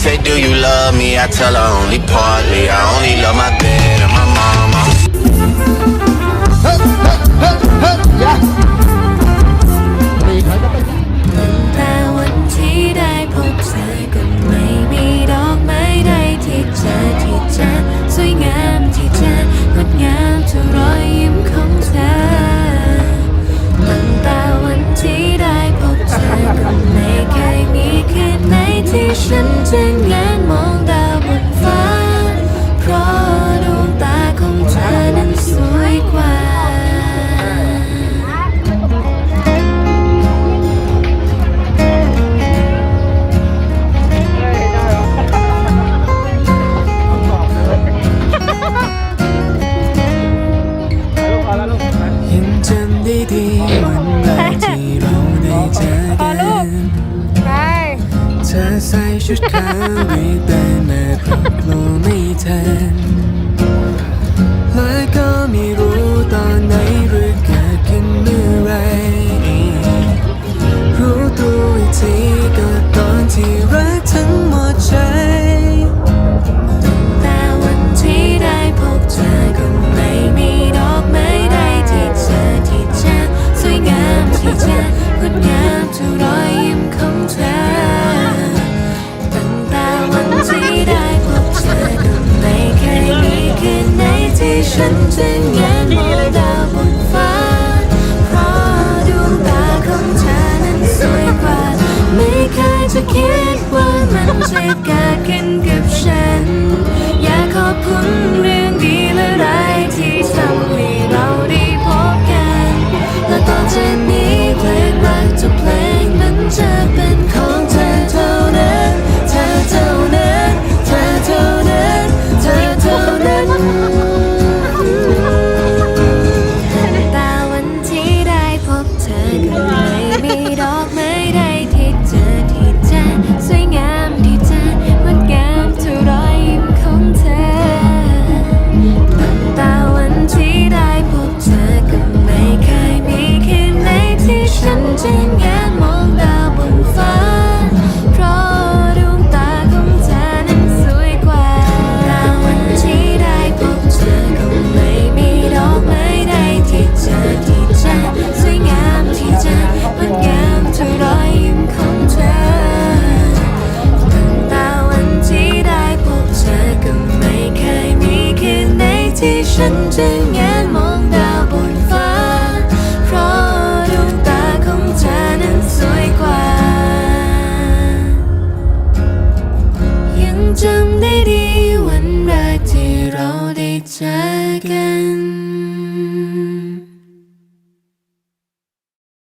say, do you love me? I tell her only partly. I only love my bed and my mama. Nation Jamie. อใส่ชุดขาวรีบเดินมาตกลงไม่ทันแล้วก็มีรู้ ถึงงานมองดาวบนฟ้า เพราะดวงตาของเธอนั้นสวยกว่า ไม่เคยจะคิดว่ามันจะเกิดขึ้นกับฉัน อยากขอบคุณเรื่ ฉันจะไง